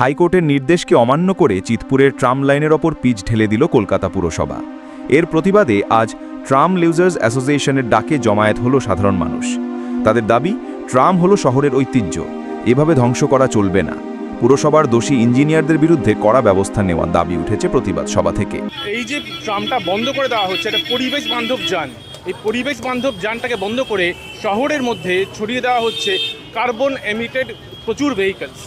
হাইকোর্টের নির্দেশকে অমান্য করে চিতপুরের ট্রাম লাইনের ওপর পিচ ঢেলে দিল কলকাতা পুরসভা। এর প্রতিবাদে আজ ট্রাম লিউজার্স অ্যাসোসিয়েশনের ডাকে জমায়েত হলো সাধারণ মানুষ। তাদের দাবি, ট্রাম হলো শহরের ঐতিহ্য, এভাবে ধ্বংস করা চলবে না। পুরসভার দোষী ইঞ্জিনিয়ারদের বিরুদ্ধে কড়া ব্যবস্থা নেওয়ার দাবি উঠেছে প্রতিবাদ সভা থেকে। এই যে ট্রামটা বন্ধ করে দেওয়া হচ্ছে, এটা পরিবেশ বান্ধব যান। এই পরিবেশ বান্ধব যানটাকে বন্ধ করে শহরের মধ্যে ছড়িয়ে দেওয়া হচ্ছে। কার্বন এমিটেড প্রচুর ভেহিকলস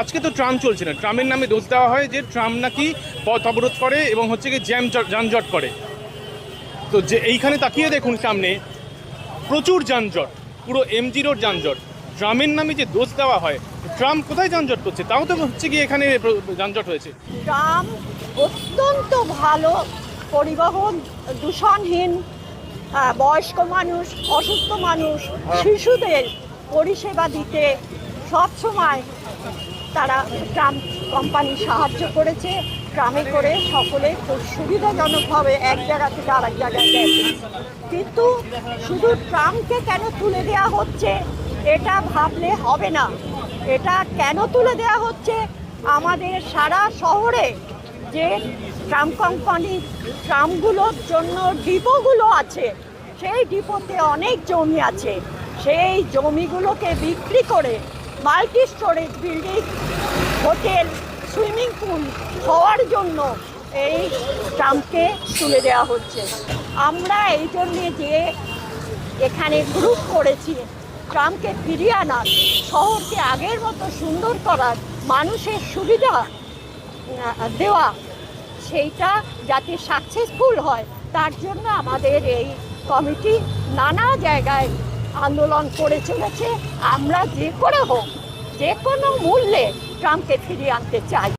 আজকে তো ট্রাম চলছে না। ট্রামের নামে দোষ দেওয়া হয় যে ট্রাম নাকি পথ অবরোধ করে এবং হচ্ছে কি জ্যাম যানজট করে। তো যে এইখানে তাকিয়ে দেখুন সামনে প্রচুর যানজট পুরো এমজি রোড যানজট। ট্রামের নামে যে দোষ দেওয়া হয় ট্রাম কোথায় যানজট করছে? তাও তো হচ্ছে কি এখানে যানজট হয়েছে। ট্রাম অত্যন্ত ভালো পরিবহন দূষণহীন বয়স্ক মানুষ অসুস্থ মানুষ শিশুদের পরিষেবা দিতে সব সময় তারা ট্রাম কোম্পানি সাহায্য করেছে ট্রামে করে সকলে খুব সুবিধাজনকভাবে এক জায়গা থেকে আরেক জায়গায় গেছে কিন্তু শুধু ট্রামকে কেন তুলে দেওয়া হচ্ছে, এটা ভাবলে হবে না। এটা কেন তুলে দেওয়া হচ্ছে? আমাদের সারা শহরে যে ট্রাম কোম্পানির ট্রামগুলোর জন্য ডিপোগুলো আছে, সেই ডিপোতে অনেক জমি আছে। সেই জমিগুলোকে বিক্রি করে multi storage building, hotel, swimming pool হওয়ার জন্য এই ট্রামকে তুলে দেওয়া হচ্ছে। আমরা এই জন্যে যে এখানে গ্রুপ করেছি ট্রামকে ফিরিয়ে আনার, শহরকে আগের মতো সুন্দর করার, মানুষের সুবিধা দেওয়া, সেইটা যাতে সাকসেসফুল হয়, তার জন্য আমাদের এই কমিটি নানা জায়গায় আন্দোলন করে চলেছে। আমরা যে করে হোক যে কোনো মূল্যে ট্রাম্পকে ফিরিয়ে আনতে চাই।